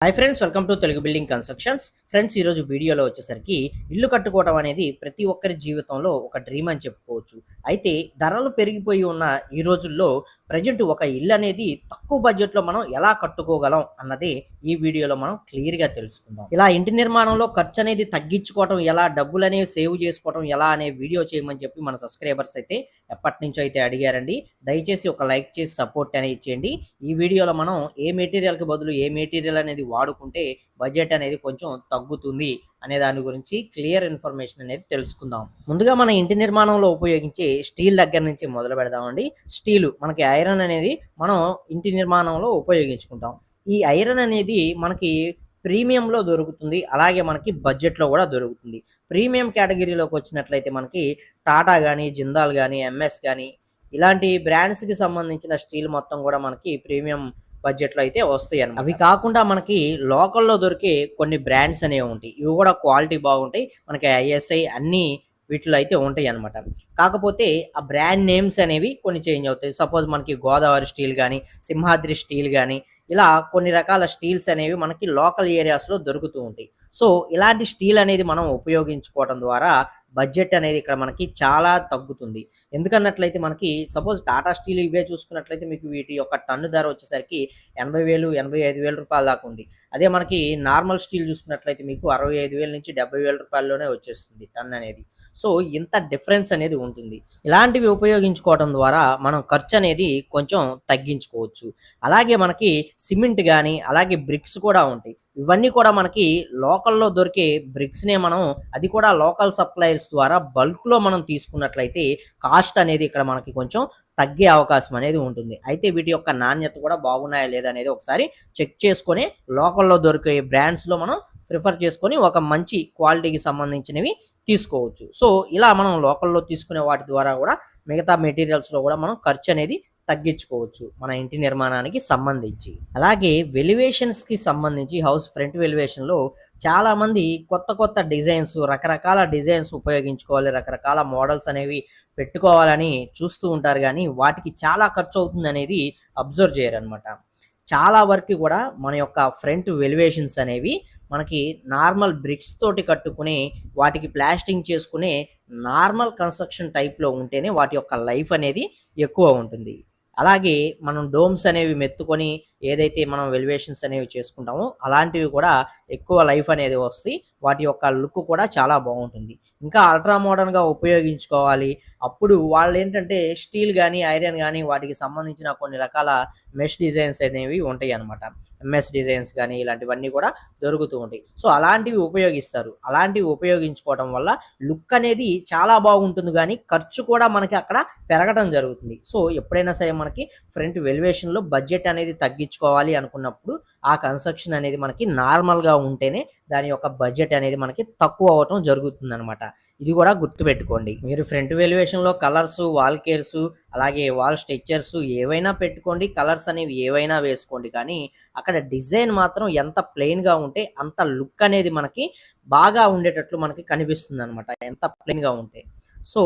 Hi friends welcome to Telugu building constructions friends ఈరోజు వీడియోలో వచ్చేసరికి ఇల్లు కట్టుకోవడం అనేది ప్రతి ఒక్కరి జీవితంలో ఒక డ్రీమ్ అని చెప్పుకోవచ్చు. అయితే ధరలు పెరిగిపోయి ఉన్న ఈ రోజుల్లో ప్రజెంట్ ఒక ఇల్లు అనేది తక్కువ బడ్జెట్లో మనం ఎలా కట్టుకోగలం అన్నది ఈ వీడియోలో మనం క్లియర్గా తెలుసుకుందాం. ఇలా ఇంటి నిర్మాణంలో ఖర్చు అనేది తగ్గించుకోవడం ఎలా డబ్బులు అనేవి సేవ్ చేసుకోవడం ఎలా అనే వీడియో చేయమని చెప్పి మన సబ్స్క్రైబర్స్ అయితే ఎప్పటి నుంచో అయితే అడిగారండి. దయచేసి ఒక లైక్ చేసి సపోర్ట్ అనేది ఇచ్చేయండి ఈ వీడియోలో మనం ఏ మెటీరియల్కి బదులు ఏ మెటీరియల్ అనేది వాడుకుంటే బడ్జెట్ అనేది కొంచెం తగ్గుతుంది అనే దాని గురించి క్లియర్ ఇన్ఫర్మేషన్ అనేది తెలుసుకుందాం. ముందుగా మన ఇంటి నిర్మాణంలో ఉపయోగించే స్టీల్ దగ్గర నుంచి మొదలు పెడదామండి. స్టీలు మనకి ఐరన్ అనేది మనం ఇంటి నిర్మాణంలో ఉపయోగించుకుంటాం. ఈ ఐరన్ అనేది మనకి ప్రీమియంలో దొరుకుతుంది. అలాగే మనకి బడ్జెట్లో కూడా దొరుకుతుంది. ప్రీమియం కేటగిరీలోకి వచ్చినట్లయితే మనకి టాటా కానీ జిందాల్ కానీ ఎంఎస్ కానీ ఇలాంటి బ్రాండ్స్కి సంబంధించిన స్టీల్ మొత్తం కూడా మనకి ప్రీమియం బడ్జెట్లో అయితే వస్తాయి అన్నమాట. అవి కాకుండా మనకి లోకల్లో దొరికే కొన్ని బ్రాండ్స్ అనేవి ఉంటాయి. ఇవి కూడా క్వాలిటీ బాగుంటాయి. మనకి ఐఎస్ఐ అన్ని వీటిలో అయితే ఉంటాయి అనమాట కాకపోతే ఆ బ్రాండ్ నేమ్స్ అనేవి కొన్ని చేంజ్ అవుతాయి. సపోజ్ మనకి గోదావరి స్టీల్ కానీ సింహాద్రి స్టీల్ కానీ ఇలా కొన్ని రకాల స్టీల్స్ అనేవి మనకి లోకల్ ఏరియాస్లో దొరుకుతూ ఉంటాయి. సో ఇలాంటి స్టీల్ అనేది మనం ఉపయోగించుకోవడం ద్వారా బడ్జెట్ అనేది ఇక్కడ మనకి చాలా తగ్గుతుంది. ఎందుకన్నట్లయితే మనకి సపోజ్ టాటా స్టీల్ ఇవే చూసుకున్నట్లయితే మీకు వీటి యొక్క టన్ను ధర వచ్చేసరికి ఎనభై వేలు ఎనభై ఐదు వేల రూపాయల దాకా ఉంది. అదే మనకి నార్మల్ స్టీల్ చూసుకున్నట్లయితే మీకు అరవై ఐదు వేల నుంచి డెబ్బై వేల రూపాయల్లోనే వచ్చేస్తుంది టన్ అనేది. సో ఇంత డిఫరెన్స్ అనేది ఉంటుంది. ఇలాంటివి ఉపయోగించుకోవడం ద్వారా మనం ఖర్చు అనేది కొంచెం తగ్గించుకోవచ్చు. అలాగే మనకి సిమెంట్ కానీ అలాగే బ్రిక్స్ కూడా ఉంటాయి. ఇవన్నీ కూడా మనకి లోకల్లో దొరికే బ్రిక్స్నే మనం అది కూడా లోకల్ సప్లయర్స్ ద్వారా బల్క్లో మనం తీసుకున్నట్లయితే కాస్ట్ అనేది ఇక్కడ మనకి కొంచెం తగ్గే అవకాశం అనేది ఉంటుంది. అయితే వీటి యొక్క నాణ్యత కూడా బాగున్నాయా లేదా అనేది ఒకసారి చెక్ చేసుకొని లోకల్లో దొరికే బ్రాండ్స్లో మనం ప్రిఫర్ చేసుకొని ఒక మంచి క్వాలిటీకి సంబంధించినవి తీసుకోవచ్చు. సో ఇలా మనం లోకల్లో తీసుకునే వాటి ద్వారా కూడా మిగతా మెటీరియల్స్లో కూడా మనం ఖర్చు అనేది తగ్గించుకోవచ్చు మన ఇంటి నిర్మాణానికి సంబంధించి. అలాగే వెలివేషన్స్కి సంబంధించి హౌస్ ఫ్రంట్ వెలివేషన్లో చాలామంది కొత్త కొత్త డిజైన్స్ రకరకాల డిజైన్స్ ఉపయోగించుకోవాలి రకరకాల మోడల్స్ అనేవి పెట్టుకోవాలని చూస్తూ ఉంటారు కానీ వాటికి చాలా ఖర్చు అవుతుంది అనేది అబ్జర్వ్ చేయరనమాట చాలా వరకు కూడా మన యొక్క ఫ్రంట్ వెలివేషన్స్ అనేవి మనకి నార్మల్ బ్రిక్స్ తోటి కట్టుకుని వాటికి ప్లాస్టింగ్ చేసుకునే నార్మల్ కన్స్ట్రక్షన్ టైప్లో ఉంటేనే వాటి యొక్క లైఫ్ అనేది ఎక్కువ ఉంటుంది. అలాగే మనం డోమ్స్ అనేవి మెత్తుకొని ఏదైతే మనం వెలివేషన్స్ అనేవి చేసుకుంటామో అలాంటివి కూడా ఎక్కువ లైఫ్ అనేది వస్తాయి. వాటి యొక్క లుక్ కూడా చాలా బాగుంటుంది. ఇంకా అల్ట్రా మోడర్న్గా ఉపయోగించుకోవాలి. అప్పుడు వాళ్ళు ఏంటంటే స్టీల్ కానీ ఐరన్ కానీ వాటికి సంబంధించిన కొన్ని రకాల మెష్ డిజైన్స్ అనేవి ఉంటాయి అనమాట ఎంఎస్ డిజైన్స్ కానీ ఇలాంటివన్నీ కూడా దొరుకుతూ ఉంటాయి. సో అలాంటివి ఉపయోగిస్తారు. అలాంటివి ఉపయోగించుకోవడం వల్ల లుక్ అనేది చాలా బాగుంటుంది కానీ ఖర్చు కూడా మనకి అక్కడ పెరగడం జరుగుతుంది. సో ఎప్పుడైనా సరే మనకి ఫ్రంట్ వెలివేషన్లో బడ్జెట్ అనేది తగ్గి తగ్గించుకోవాలి అనుకున్నప్పుడు ఆ కన్స్ట్రక్షన్ అనేది మనకి నార్మల్గా ఉంటేనే దాని యొక్క బడ్జెట్ అనేది మనకి తక్కువ అవటం జరుగుతుంది అనమాట ఇది కూడా గుర్తుపెట్టుకోండి. మీరు ఫ్రంట్ వెలివేషన్లో కలర్స్ వాల్ కేర్స్ అలాగే వాల్ స్ట్రెచ్చర్స్ ఏవైనా పెట్టుకోండి. కలర్స్ అనేవి ఏవైనా వేసుకోండి. కానీ అక్కడ డిజైన్ మాత్రం ఎంత ప్లెయిన్గా ఉంటే అంత లుక్ అనేది మనకి బాగా ఉండేటట్లు మనకి కనిపిస్తుంది అనమాట ఎంత ప్లెయిన్గా ఉంటే. సో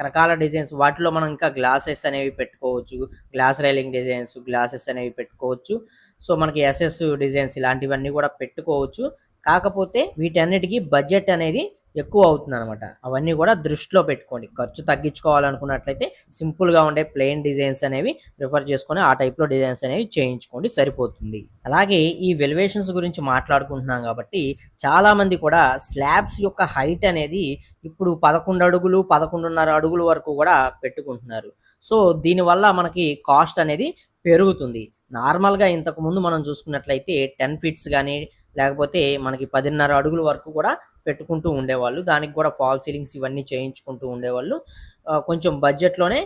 రకరకాల డిజైన్స్. వాటిలో మనం ఇంకా గ్లాసెస్ అనేవి పెట్టుకోవచ్చు. గ్లాస్ రైలింగ్ డిజైన్స్ గ్లాసెస్ అనేవి పెట్టుకోవచ్చు. సో మనకి ఎస్ఎస్ డిజైన్స్ ఇలాంటివన్నీ కూడా పెట్టుకోవచ్చు. కాకపోతే వీటన్నిటికీ బడ్జెట్ అనేది ఎక్కువ అవుతుంది అనమాట అవన్నీ కూడా దృష్టిలో పెట్టుకోండి. ఖర్చు తగ్గించుకోవాలనుకున్నట్లయితే సింపుల్గా ఉండే ప్లెయిన్ డిజైన్స్ అనేవి ప్రిఫర్ చేసుకొని ఆ టైప్లో డిజైన్స్ అనేవి చేయించుకోండి సరిపోతుంది. అలాగే ఈ వెలివేషన్స్ గురించి మాట్లాడుకుంటున్నాం కాబట్టి చాలామంది కూడా స్లాబ్స్ యొక్క హైట్ అనేది ఇప్పుడు పదకొండు అడుగులు పదకొండున్నర అడుగుల వరకు కూడా పెట్టుకుంటున్నారు. సో దీనివల్ల మనకి కాస్ట్ అనేది పెరుగుతుంది. నార్మల్గా ఇంతకుముందు మనం చూసుకున్నట్లయితే టెన్ ఫీట్స్ కానీ లేకపోతే మనకి పదిన్నర అడుగుల వరకు కూడా పెట్టుకుంటూ ఉండేవాళ్ళు. దానికి కూడా ఫాల్ సీలింగ్స్ ఇవన్నీ చేయించుకుంటూ ఉండేవాళ్ళు. కొంచెం బడ్జెట్లోనే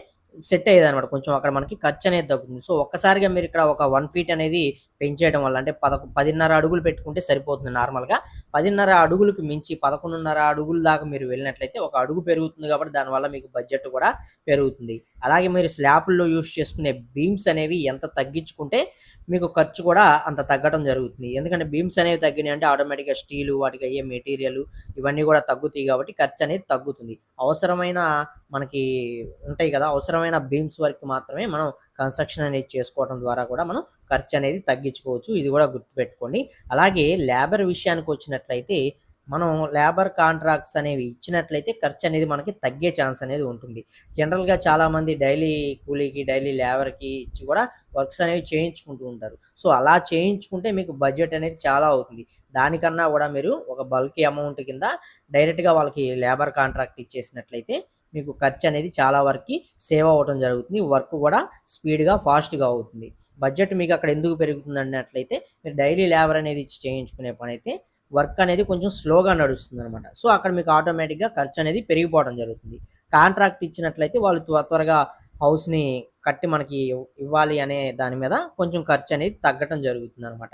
సెట్ అయ్యేది అనమాట కొంచెం అక్కడ మనకి ఖర్చు అనేది తగ్గుతుంది. సో ఒక్కసారిగా మీరు ఇక్కడ ఒక వన్ ఫీట్ అనేది పెంచేయడం వల్ల అంటే పద పదిన్నర అడుగులు పెట్టుకుంటే సరిపోతుంది నార్మల్గా. పదిన్నర అడుగులకు మించి పదకొండున్నర అడుగుల దాకా మీరు వెళ్ళినట్లయితే ఒక అడుగు పెరుగుతుంది కాబట్టి దానివల్ల మీకు బడ్జెట్ కూడా పెరుగుతుంది. అలాగే మీరు స్లాబ్లో యూస్ చేసుకునే బీమ్స్ అనేవి ఎంత తగ్గించుకుంటే మీకు ఖర్చు కూడా అంత తగ్గడం జరుగుతుంది. ఎందుకంటే బీమ్స్ అనేవి తగ్గినాయి అంటే ఆటోమేటిక్గా స్టీలు వాటికి అయ్యే మెటీరియల్ ఇవన్నీ కూడా తగ్గుతాయి కాబట్టి ఖర్చు అనేది తగ్గుతుంది. అవసరమైన మనకి ఉంటాయి కదా అవసరమైన బీమ్స్ వరకు మాత్రమే మనం కన్స్ట్రక్షన్ అనేది చేసుకోవడం ద్వారా కూడా మనం ఖర్చు అనేది తగ్గించుకోవచ్చు. ఇది కూడా గుర్తుపెట్టుకోండి. అలాగే లేబర్ విషయానికి వచ్చినట్లయితే మనం లేబర్ కాంట్రాక్ట్స్ అనేవి ఇచ్చినట్లయితే ఖర్చు అనేది మనకి తగ్గే ఛాన్స్ అనేది ఉంటుంది. జనరల్గా చాలామంది డైలీ కూలీకి డైలీ లేబర్కి ఇచ్చి కూడా వర్క్స్ అనేవి చేయించుకుంటూ ఉంటారు. సో అలా చేయించుకుంటే మీకు బడ్జెట్ అనేది చాలా అవుతుంది. దానికన్నా కూడా మీరు ఒక బల్క్ అమౌంట్ కింద డైరెక్ట్గా వాళ్ళకి లేబర్ కాంట్రాక్ట్ ఇచ్చేసినట్లయితే మీకు ఖర్చు అనేది చాలా వరకు సేవ్ అవ్వడం జరుగుతుంది. వర్క్ కూడా స్పీడ్గా ఫాస్ట్గా అవుతుంది. బడ్జెట్ మీకు అక్కడ ఎందుకు పెరుగుతుంది అన్నట్లయితే మీరు డైలీ లేబర్ అనేది ఇచ్చి చేయించుకునే పని అయితే వర్క్ అనేది కొంచెం స్లోగా నడుస్తుంది అనమాట సో అక్కడ మీకు ఆటోమేటిక్గా ఖర్చు అనేది పెరిగిపోవడం జరుగుతుంది. కాంట్రాక్ట్ ఇచ్చినట్లయితే వాళ్ళు త్వర త్వరగా హౌస్ని కట్టి మనకి ఇవ్వాలి అనే దాని మీద కొంచెం ఖర్చు అనేది తగ్గటం జరుగుతుంది అనమాట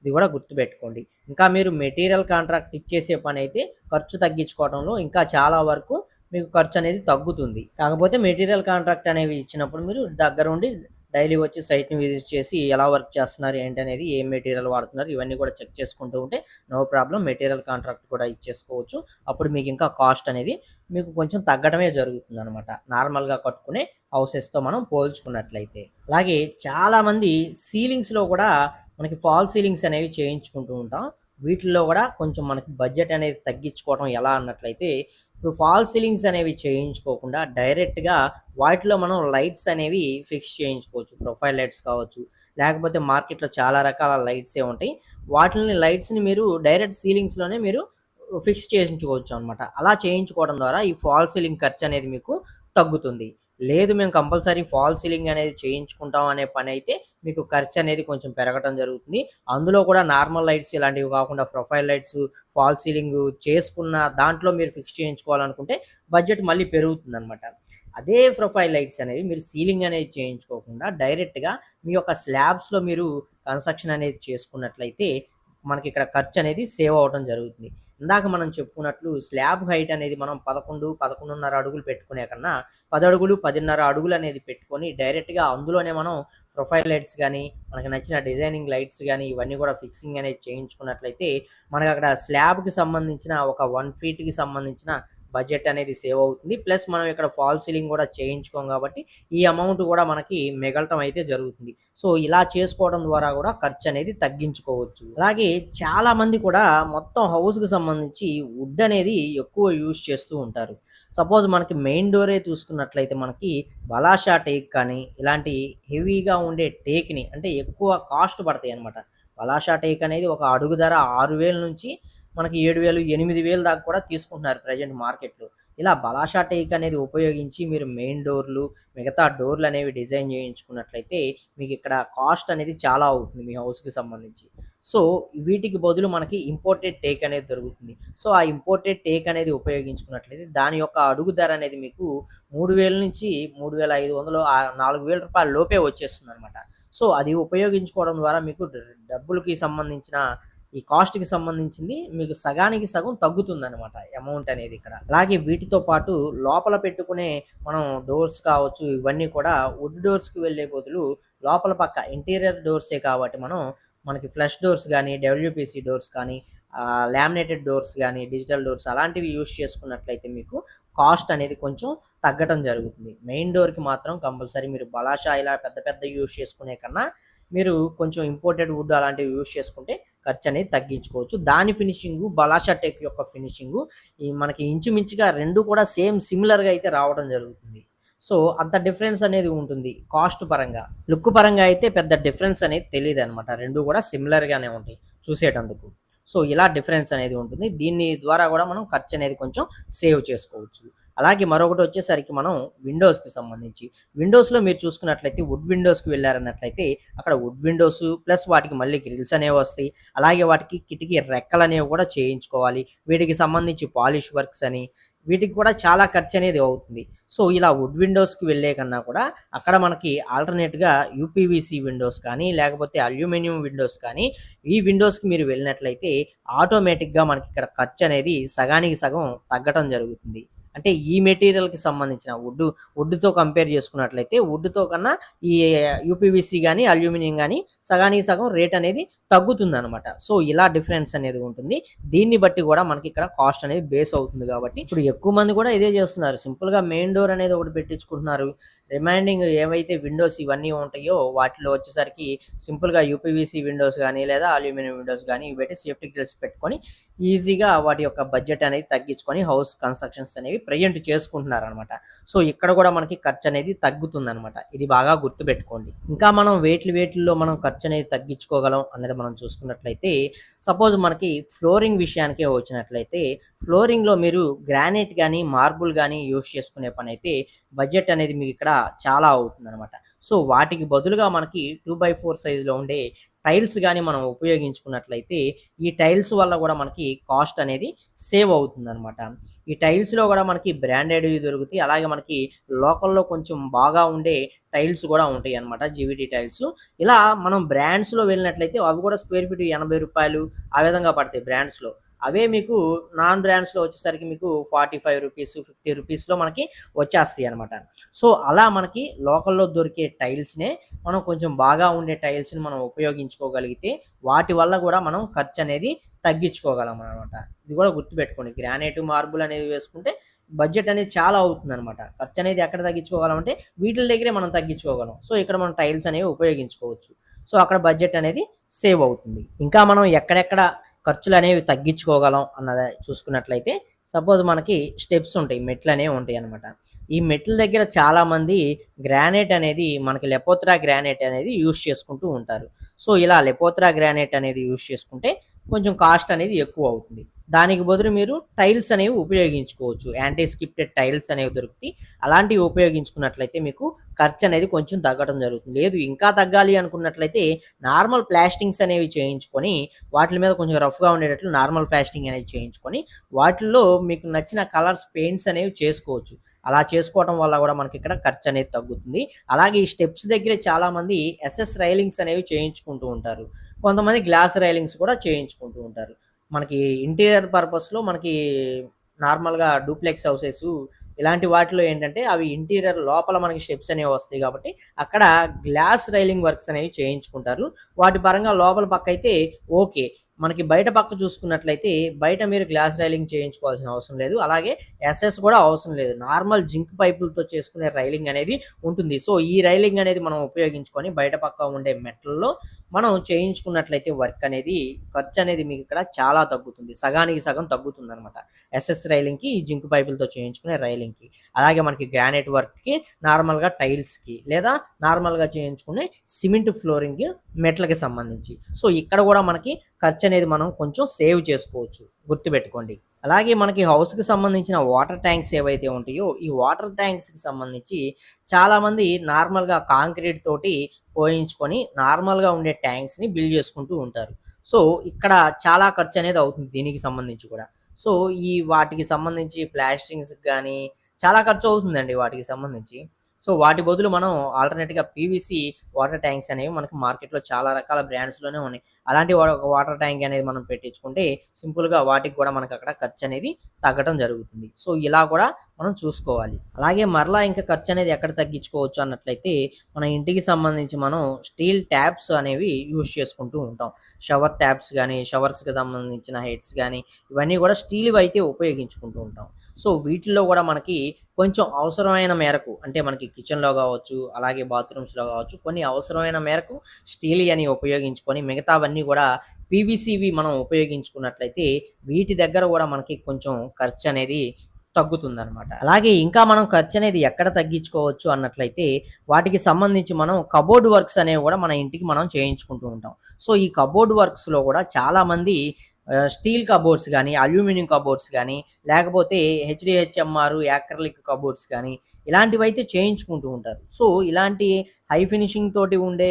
ఇది కూడా గుర్తుపెట్టుకోండి. ఇంకా మీరు మెటీరియల్ కాంట్రాక్ట్ ఇచ్చేసే పని అయితే ఖర్చు తగ్గించుకోవడంలో ఇంకా చాలా వరకు మీకు ఖర్చు అనేది తగ్గుతుంది. కాకపోతే మెటీరియల్ కాంట్రాక్ట్ అనేవి ఇచ్చినప్పుడు మీరు దగ్గర ఉండి డైలీ వచ్చి సైట్ని విజిట్ చేసి ఎలా వర్క్ చేస్తున్నారు ఏంటి అనేది ఏ మెటీరియల్ వాడుతున్నారు ఇవన్నీ కూడా చెక్ చేసుకుంటూ ఉంటే నో ప్రాబ్లం మెటీరియల్ కాంట్రాక్ట్ కూడా ఇచ్చేసుకోవచ్చు. అప్పుడు మీకు ఇంకా కాస్ట్ అనేది మీకు కొంచెం తగ్గడమే జరుగుతుంది అనమాట నార్మల్గా కట్టుకునే హౌసెస్తో మనం పోల్చుకున్నట్లయితే. అలాగే చాలామంది సీలింగ్స్లో కూడా మనకి ఫాల్ సీలింగ్స్ అనేవి చేయించుకుంటూ ఉంటాం. వీటిల్లో కూడా కొంచెం మనకి బడ్జెట్ అనేది తగ్గించుకోవడం ఎలా అన్నట్లయితే ఇప్పుడు ఫాల్ సీలింగ్స్ అనేవి చేయించుకోకుండా డైరెక్ట్గా వాటిలో మనం లైట్స్ అనేవి ఫిక్స్ చేయించుకోవచ్చు. ప్రొఫైల్ లైట్స్ కావచ్చు లేకపోతే మార్కెట్లో చాలా రకాల లైట్సే ఉంటాయి. వాటిని లైట్స్ని మీరు డైరెక్ట్ సీలింగ్స్లోనే మీరు ఫిక్స్ చేయించుకోవచ్చు అనమాట అలా చేయించుకోవడం ద్వారా ఈ ఫాల్ సీలింగ్ ఖర్చు అనేది మీకు తగ్గుతుంది. లేదు మేము కంపల్సరీ ఫాల్ సీలింగ్ అనేది చేయించుకుంటాం అనే పని అయితే మీకు ఖర్చు అనేది కొంచెం పెరగటం జరుగుతుంది. అందులో కూడా నార్మల్ లైట్స్ ఇలాంటివి కాకుండా ప్రొఫైల్ లైట్స్ ఫాల్ సీలింగ్ చేసుకున్న దాంట్లో మీరు ఫిక్స్ చేయించుకోవాలనుకుంటే బడ్జెట్ మళ్ళీ పెరుగుతుంది అనమాట అదే ప్రొఫైల్ లైట్స్ అనేవి మీరు సీలింగ్ అనేది చేయించుకోకుండా డైరెక్ట్గా మీ యొక్క స్లాబ్స్లో మీరు కన్స్ట్రక్షన్ అనేది చేసుకున్నట్లయితే మనకి ఇక్కడ ఖర్చు అనేది సేవ్ అవ్వడం జరుగుతుంది. ఇందాక మనం చెప్పుకున్నట్లు స్లాబ్ హైట్ అనేది మనం పదకొండు పదకొండున్నర అడుగులు పెట్టుకునే కన్నా పది అడుగులు పదిన్నర అడుగులు అనేది పెట్టుకొని డైరెక్ట్గా అందులోనే మనం ప్రొఫైల్ లైట్స్ కానీ మనకి నచ్చిన డిజైనింగ్ లైట్స్ కానీ ఇవన్నీ కూడా ఫిక్సింగ్ అనేది చేయించుకున్నట్లయితే మనకి అక్కడ స్లాబ్కి సంబంధించిన ఒక వన్ ఫీట్కి సంబంధించిన బడ్జెట్ అనేది సేవ్ అవుతుంది. ప్లస్ మనం ఇక్కడ ఫాల్ సీలింగ్ కూడా చేయించుకోం కాబట్టి ఈ అమౌంట్ కూడా మనకి మిగలటం అయితే జరుగుతుంది. సో ఇలా చేసుకోవడం ద్వారా కూడా ఖర్చు అనేది తగ్గించుకోవచ్చు. అలాగే చాలా మంది కూడా మొత్తం హౌస్కి సంబంధించి వుడ్ అనేది ఎక్కువ యూజ్ చేస్తూ ఉంటారు. సపోజ్ మనకి మెయిన్ డోరే చూసుకున్నట్లయితే మనకి బలాషా టేక్ కానీ ఇలాంటి హెవీగా ఉండే టేక్ని అంటే ఎక్కువ కాస్ట్ పడతాయి అనమాట బలాషా టేక్ అనేది ఒక అడుగు ధర ఆరు వేల నుంచి మనకి ఏడు వేలు ఎనిమిది వేలు దాకా కూడా తీసుకుంటున్నారు ప్రజెంట్ మార్కెట్లో ఇలా బలాషా టేక్ అనేది ఉపయోగించి మీరు మెయిన్ డోర్లు మిగతా డోర్లు అనేవి డిజైన్ చేయించుకున్నట్లయితే మీకు ఇక్కడ కాస్ట్ అనేది చాలా అవుతుంది మీ హౌస్కి సంబంధించి. సో వీటికి బదులు మనకి ఇంపోర్టెడ్ టేక్ అనేది దొరుకుతుంది. సో ఆ ఇంపోర్టెడ్ టేక్ అనేది ఉపయోగించుకున్నట్లయితే దాని యొక్క అడుగు ధర అనేది మీకు మూడు వేల నుంచి మూడు వేల ఐదు వందలు నాలుగు వేల రూపాయల లోపే వచ్చేస్తుంది అనమాట సో అది ఉపయోగించుకోవడం ద్వారా మీకు డబ్బులకి సంబంధించిన ఈ కాస్ట్కి సంబంధించింది మీకు సగానికి సగం తగ్గుతుంది అనమాట అమౌంట్ అనేది ఇక్కడ. అలాగే వీటితో పాటు లోపల పెట్టుకునే మనం డోర్స్ కావచ్చు ఇవన్నీ కూడా వుడ్ డోర్స్కి వెళ్ళే బదులు లోపల పక్క ఇంటీరియర్ డోర్సే కాబట్టి మనం మనకి ఫ్లష్ డోర్స్ కానీ డబ్ల్యూపీసీ డోర్స్ కానీ లామినేటెడ్ డోర్స్ కానీ డిజిటల్ డోర్స్ అలాంటివి యూస్ చేసుకున్నట్లయితే మీకు కాస్ట్ అనేది కొంచెం తగ్గటం జరుగుతుంది. మెయిన్ డోర్కి మాత్రం కంపల్సరీ మీరు బలాషా ఇలా పెద్ద పెద్ద యూస్ చేసుకునే కన్నా మీరు కొంచెం ఇంపోర్టెడ్ వుడ్ అలాంటివి యూస్ చేసుకుంటే ఖర్చు అనేది తగ్గించుకోవచ్చు. దాని ఫినిషింగ్ బలాషా టెక్ యొక్క ఫినిషింగ్ ఈ మనకి ఇంచుమించుగా రెండు కూడా సేమ్ సిమిలర్గా అయితే రావడం జరుగుతుంది. సో అంత డిఫరెన్స్ అనేది ఉంటుంది కాస్ట్ పరంగా. లుక్ పరంగా అయితే పెద్ద డిఫరెన్స్ అనేది తెలియదు అనమాట రెండు కూడా సిమిలర్గానే ఉంటాయి చూసేటందుకు. సో ఇలా డిఫరెన్స్ అనేది ఉంటుంది. దీని ద్వారా కూడా మనం ఖర్చు అనేది కొంచెం సేవ్ చేసుకోవచ్చు. అలాగే మరొకటి వచ్చేసరికి మనం విండోస్కి సంబంధించి. విండోస్లో మీరు చూసుకున్నట్లయితే వుడ్ విండోస్కి వెళ్ళారన్నట్లయితే అక్కడ వుడ్ విండోస్ ప్లస్ వాటికి మళ్ళీ గ్రిల్స్ అనేవి వస్తాయి. అలాగే వాటికి కిటికీ రెక్కలు అనేవి కూడా చేయించుకోవాలి. వీటికి సంబంధించి పాలిష్ వర్క్స్ అని వీటికి కూడా చాలా ఖర్చు అనేది అవుతుంది. సో ఇలా వుడ్ విండోస్కి వెళ్ళే కన్నా కూడా అక్కడ మనకి ఆల్టర్నేట్గా యూపీవీసీ విండోస్ కానీ లేకపోతే అల్యూమినియం విండోస్ కానీ ఈ విండోస్కి మీరు వెళ్ళినట్లయితే ఆటోమేటిక్గా మనకి ఇక్కడ ఖర్చు అనేది సగానికి సగం తగ్గటం జరుగుతుంది. అంటే ఈ మెటీరియల్కి సంబంధించిన వుడ్ వుడ్తో కంపేర్ చేసుకున్నట్లయితే వుడ్తో కన్నా ఈ యూపీవీసీ కానీ అల్యూమినియం కానీ సగానికి సగం రేట్ అనేది తగ్గుతుంది అనమాట సో ఇలా డిఫరెన్స్ అనేది ఉంటుంది. దీన్ని బట్టి కూడా మనకి ఇక్కడ కాస్ట్ అనేది బేస్ అవుతుంది కాబట్టి ఇప్పుడు ఎక్కువ మంది కూడా ఇదే చేస్తున్నారు. సింపుల్గా మెయిన్ డోర్ అనేది ఒకటి పెట్టించుకుంటున్నారు. రిమైండింగ్ ఏవైతే విండోస్ ఇవన్నీ ఉంటాయో వాటిలో వచ్చేసరికి సింపుల్గా యూపీవీసీ విండోస్ కానీ లేదా అల్యూమినియం విండోస్ కానీ ఇవి పెట్టి సేఫ్టీ గ్రిల్స్ పెట్టుకొని ఈజీగా వాటి యొక్క బడ్జెట్ అనేది తగ్గించుకొని హౌస్ కన్స్ట్రక్షన్స్ అనేవి ప్రజెంట్ చేసుకుంటున్నారు అనమాట సో ఇక్కడ కూడా మనకి ఖర్చు అనేది తగ్గుతుంది అనమాట ఇది బాగా గుర్తుపెట్టుకోండి. ఇంకా మనం వేట్లు వేట్లలో మనం ఖర్చు అనేది తగ్గించుకోగలం అనేది మనం చూసుకున్నట్లయితే సపోజ్ మనకి ఫ్లోరింగ్ విషయానికే వచ్చినట్లయితే ఫ్లోరింగ్లో మీరు గ్రానైట్ కానీ మార్బుల్ కానీ యూస్ చేసుకునే పని అయితే బడ్జెట్ అనేది మీకు ఇక్కడ చాలా అవుతుంది అనమాట సో వాటికి బదులుగా మనకి టూ బై ఫోర్ సైజులో ఉండే టైల్స్ కానీ మనం ఉపయోగించుకున్నట్లయితే ఈ టైల్స్ వల్ల కూడా మనకి కాస్ట్ అనేది సేవ్ అవుతుంది అనమాట ఈ టైల్స్లో కూడా మనకి బ్రాండెడ్ దొరుకుతాయి. అలాగే మనకి లోకల్లో కొంచెం బాగా ఉండే టైల్స్ కూడా ఉంటాయి అనమాట జీవిటీ టైల్స్. ఇలా మనం బ్రాండ్స్లో వెళ్ళినట్లయితే అవి కూడా స్క్వేర్ ఫీట్ ఎనభై రూపాయలు ఆ విధంగా పడతాయి బ్రాండ్స్లో అవే మీకు నాన్ బ్రాండ్స్లో వచ్చేసరికి మీకు ఫార్టీ ఫైవ్ రూపీస్ ఫిఫ్టీ రూపీస్లో మనకి వచ్చేస్తాయి అనమాట సో అలా మనకి లోకల్లో దొరికే టైల్స్నే మనం కొంచెం బాగా ఉండే టైల్స్ని మనం ఉపయోగించుకోగలిగితే వాటి వల్ల కూడా మనం ఖర్చు అనేది తగ్గించుకోగలం అనమాట ఇది కూడా గుర్తుపెట్టుకోండి. గ్రానైట్ మార్బుల్ అనేది వేసుకుంటే బడ్జెట్ అనేది చాలా అవుతుంది అనమాట ఖర్చు అనేది ఎక్కడ తగ్గించుకోగలం అంటే వీటి దగ్గరే మనం తగ్గించుకోగలం. సో ఇక్కడ మనం టైల్స్ అనేవి ఉపయోగించుకోవచ్చు. సో అక్కడ బడ్జెట్ అనేది సేవ్ అవుతుంది. ఇంకా మనం ఎక్కడెక్కడ ఖర్చులు అనేవి తగ్గించుకోగలం అన్నది చూసుకున్నట్లయితే సపోజ్ మనకి స్టెప్స్ ఉంటాయి మెట్లు అనేవి ఉంటాయి అనమాట ఈ మెట్ల దగ్గర చాలామంది గ్రానైట్ అనేది మనకి లెపోత్రా గ్రానైట్ అనేది యూస్ చేసుకుంటూ ఉంటారు. సో ఇలా లెపోత్రా గ్రానైట్ అనేది యూస్ చేసుకుంటే కొంచెం కాస్ట్ అనేది ఎక్కువ అవుతుంది. దానికి బదులు మీరు టైల్స్ అనేవి ఉపయోగించుకోవచ్చు. యాంటీ స్కిప్టెడ్ టైల్స్ అనేవి దొరుకుతాయి. అలాంటివి ఉపయోగించుకున్నట్లయితే మీకు ఖర్చు అనేది కొంచెం తగ్గడం జరుగుతుంది. లేదు ఇంకా తగ్గాలి అనుకున్నట్లయితే నార్మల్ ప్లాస్టింగ్స్ అనేవి చేయించుకొని వాటి మీద కొంచెం రఫ్గా ఉండేటట్లు నార్మల్ ప్లాస్టింగ్ అనేది చేయించుకొని వాటిల్లో మీకు నచ్చిన కలర్స్ పెయింట్స్ అనేవి చేసుకోవచ్చు. అలా చేసుకోవడం వల్ల కూడా మనకి ఇక్కడ ఖర్చు అనేది తగ్గుతుంది. అలాగే ఈ స్టెప్స్ దగ్గర చాలామంది ఎస్ఎస్ రైలింగ్స్ అనేవి చేయించుకుంటూ ఉంటారు. కొంతమంది గ్లాస్ రైలింగ్స్ కూడా చేయించుకుంటూ ఉంటారు. మనకి ఇంటీరియర్ పర్పస్లో మనకి నార్మల్గా డూప్లెక్స్ హౌసెస్ ఇలాంటి వాటిలో ఏంటంటే అవి ఇంటీరియర్ లోపల మనకి స్టెప్స్ అనేవి వస్తాయి కాబట్టి అక్కడ గ్లాస్ రైలింగ్ వర్క్స్ అనేవి చేయించుకుంటారు. వాటి పరంగా లోపల పక్క అయితే ఓకే. మనకి బయట పక్క చూసుకున్నట్లయితే బయట మీరు గ్లాస్ రైలింగ్ చేయించుకోవాల్సిన అవసరం లేదు. అలాగే ఎస్ఎస్ కూడా అవసరం లేదు. నార్మల్ జింక్ పైపులతో చేసుకునే రైలింగ్ అనేది ఉంటుంది. సో ఈ రైలింగ్ అనేది మనం ఉపయోగించుకొని బయట పక్క ఉండే మెట్లలో మనం చేయించుకున్నట్లయితే వర్క్ అనేది ఖర్చు అనేది మీకు ఇక్కడ చాలా తగ్గుతుంది. సగానికి సగం తగ్గుతుంది అనమాట ఎస్ఎస్ రైలింగ్కి ఈ జింక్ పైపులతో చేయించుకునే రైలింగ్కి అలాగే మనకి గ్రానైట్ వర్క్కి నార్మల్గా టైల్స్కి లేదా నార్మల్గా చేయించుకునే సిమెంట్ ఫ్లోరింగ్ మెట్లకి సంబంధించి. సో ఇక్కడ కూడా మనకి ఖర్చు అనేది మనం కొంచెం సేవ్ చేసుకోవచ్చు. గుర్తుపెట్టుకోండి. అలాగే మనకి హౌస్కి సంబంధించిన వాటర్ ట్యాంక్స్ ఏవైతే ఉంటాయో ఈ వాటర్ ట్యాంక్స్కి సంబంధించి చాలామంది నార్మల్గా కాంక్రీట్ తోటి పోయించుకొని నార్మల్గా ఉండే ట్యాంక్స్ని బిల్డ్ చేసుకుంటూ ఉంటారు. సో ఇక్కడ చాలా ఖర్చు అనేది అవుతుంది దీనికి సంబంధించి కూడా. సో ఈ వాటికి సంబంధించి ప్లాస్టరింగ్స్ కానీ చాలా ఖర్చు అవుతుందండి వాటికి సంబంధించి. సో వాటి బదులు మనం ఆల్టర్నేట్గా పీవీసీ వాటర్ ట్యాంక్స్ అనేవి మనకి మార్కెట్లో చాలా రకాల బ్రాండ్స్లోనే ఉన్నాయి. అలాంటి ఒక వాటర్ ట్యాంక్ అనేది మనం పెట్టించుకుంటే సింపుల్గా వాటికి కూడా మనకు అక్కడ ఖర్చు అనేది తగ్గడం జరుగుతుంది. సో ఇలా కూడా మనం చూసుకోవాలి. అలాగే మరలా ఇంకా ఖర్చు అనేది ఎక్కడ తగ్గించుకోవచ్చు అన్నట్లయితే మన ఇంటికి సంబంధించి మనం స్టీల్ ట్యాప్స్ అనేవి యూజ్ చేసుకుంటూ ఉంటాం. షవర్ ట్యాప్స్ కానీ షవర్స్కి సంబంధించిన హెడ్స్ కానీ ఇవన్నీ కూడా స్టీల్ అయితే ఉపయోగించుకుంటూ ఉంటాం. సో వీటిల్లో కూడా మనకి కొంచెం అవసరమైన మేరకు అంటే మనకి కిచెన్లో కావచ్చు అలాగే బాత్రూమ్స్లో కావచ్చు కొన్ని అవసరమైన మేరకు స్టీల్ అని ఉపయోగించుకొని మిగతావన్నీ కూడా పీవీసీవి మనం ఉపయోగించుకున్నట్లయితే వీటి దగ్గర కూడా మనకి కొంచెం ఖర్చు అనేది తగ్గుతుంది అనమాట అలాగే ఇంకా మనం ఖర్చు అనేది ఎక్కడ తగ్గించుకోవచ్చు అన్నట్లయితే వాటికి సంబంధించి మనం కబోర్డ్ వర్క్స్ అనేవి కూడా మన ఇంటికి మనం చేయించుకుంటూ ఉంటాం. సో ఈ కబోర్డ్ వర్క్స్లో కూడా చాలామంది స్టీల్ కబోర్డ్స్ కానీ అల్యూమినియం కబోర్డ్స్ కానీ లేకపోతే హెచ్డిహెచ్ఎంఆర్ యాక్రలిక్ కబోర్డ్స్ కానీ ఇలాంటివైతే చేయించుకుంటూ ఉంటారు. సో ఇలాంటి హై ఫినిషింగ్ తోటి ఉండే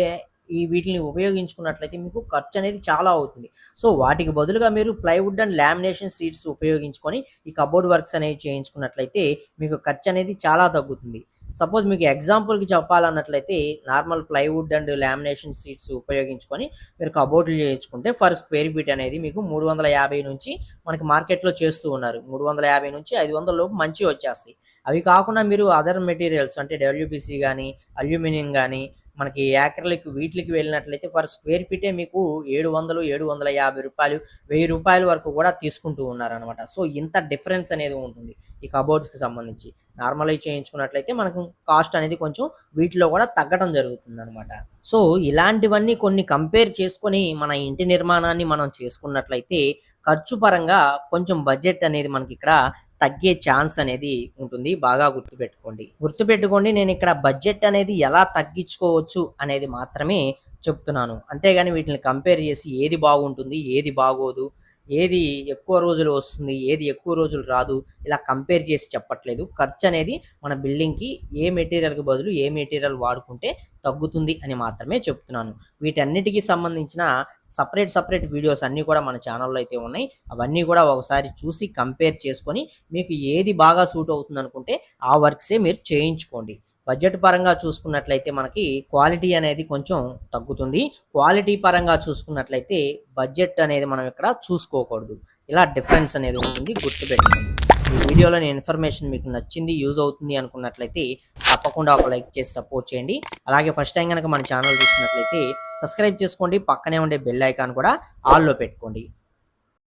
ఈ వీటిని ఉపయోగించుకున్నట్లయితే మీకు ఖర్చు అనేది చాలా అవుతుంది. సో వాటికి బదులుగా మీరు ప్లైవుడ్ అండ్ లామినేషన్ సీట్స్ ఉపయోగించుకొని ఈ కబోర్డ్ వర్క్స్ అనేవి చేయించుకున్నట్లయితే మీకు ఖర్చు అనేది చాలా తగ్గుతుంది. సపోజ్ మీకు ఎగ్జాంపుల్కి చెప్పాలన్నట్లయితే normal plywood and lamination sheets ఉపయోగించుకొని మీరు కబోర్డులు చేయించుకుంటే ఫర్ స్క్వేర్ ఫీట్ అనేది మీకు మూడు వందల యాభై నుంచి మనకి మార్కెట్లో చేస్తూ ఉన్నారు. మూడు వందల యాభై నుంచి ఐదు వందల లోపు మంచి వచ్చేస్తాయి. అవి కాకుండా మీరు అదర్ మెటీరియల్స్ అంటే డబ్ల్యూబీసీ కానీ అల్యూమినియం కానీ మనకి యాక్రలిక్ వీటికి వెళ్ళినట్లయితే ఫర్ స్క్వేర్ ఫీటే మీకు ఏడు వందలు ఏడు వందల యాభై రూపాయలు వెయ్యి రూపాయల వరకు కూడా తీసుకుంటూ ఉన్నారనమాట సో ఇంత డిఫరెన్స్ అనేది ఉంటుంది ఈ కబోర్డ్స్కి సంబంధించి. నార్మల్గా చేయించుకున్నట్లయితే మనకు కాస్ట్ అనేది కొంచెం వీటిలో కూడా తగ్గడం జరుగుతుంది అనమాట సో ఇలాంటివన్నీ కొన్ని కంపేర్ చేసుకొని మన ఇంటి నిర్మాణాన్ని మనం చేసుకున్నట్లయితే ఖర్చు పరంగా కొంచెం బడ్జెట్ అనేది మనకి ఇక్కడ తగ్గే ఛాన్స్ అనేది ఉంటుంది. బాగా గుర్తుపెట్టుకోండి. గుర్తుపెట్టుకోండి నేను ఇక్కడ బడ్జెట్ అనేది ఎలా తగ్గించుకోవచ్చు అనేది మాత్రమే చెప్తున్నాను. అంతేగాని వీటిని కంపేర్ చేసి ఏది బాగుంటుంది ఏది బాగోదు ఏది ఎక్కువ రోజులు వస్తుంది ఏది ఎక్కువ రోజులు రాదు ఇలా కంపేర్ చేసి చెప్పట్లేదు. ఖర్చు అనేది మన బిల్డింగ్కి ఏ మెటీరియల్కి బదులు ఏ మెటీరియల్ వాడుకుంటే తగ్గుతుంది అని మాత్రమే చెప్తున్నాను. వీటన్నిటికీ సంబంధించిన సపరేట్ సపరేట్ వీడియోస్ అన్నీ కూడా మన ఛానల్లో అయితే ఉన్నాయి. అవన్నీ కూడా ఒకసారి చూసి కంపేర్ చేసుకొని మీకు ఏది బాగా సూట్ అవుతుంది అనుకుంటే ఆ వర్క్సే మీరు చేయించుకోండి. బడ్జెట్ పరంగా చూసుకున్నట్లయితే మనకి క్వాలిటీ అనేది కొంచెం తగ్గుతుంది. క్వాలిటీ పరంగా చూసుకున్నట్లయితే బడ్జెట్ అనేది మనం ఇక్కడ చూసుకోకూడదు. ఇలా డిఫరెన్స్ అనేది ఉంటుంది గుర్తుపెట్టుకోండి. ఈ వీడియోలో ఇన్ఫర్మేషన్ మీకు నచ్చింది యూజ్ అవుతుంది అనుకున్నట్లయితే తప్పకుండా ఒక లైక్ చేసి సపోర్ట్ చేయండి. అలాగే ఫస్ట్ టైం కనుక మన ఛానల్ చూసినట్లయితే సబ్స్క్రైబ్ చేసుకోండి పక్కనే ఉండే బెల్ ఐకాన్ కూడా ఆల్లో పెట్టుకోండి.